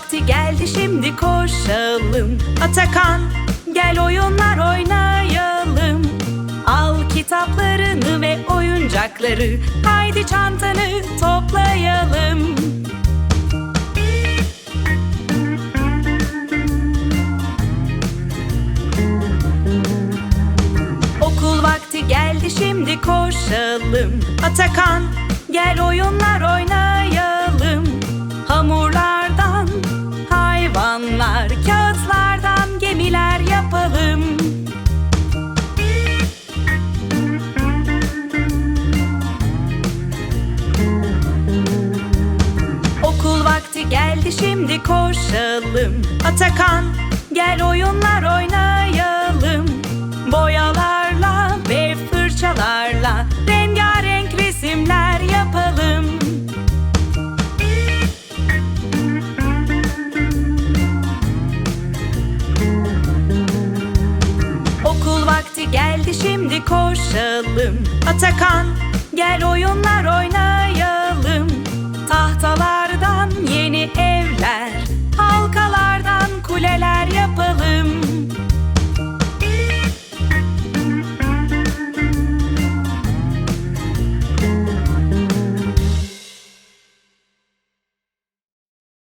vakti geldi şimdi koşalım. Atakan gel oyunlar oynayalım. Al kitaplarını ve oyuncakları Haydi çantanı toplayalım. Okul vakti geldi şimdi koşalım. Atakan gel oyunlar oynayalım geldi şimdi koşalım. Atakan gel oyunlar oynayalım. Boyalarla ve fırçalarla Rengarenk resimler yapalım. Okul vakti geldi şimdi koşalım. Atakan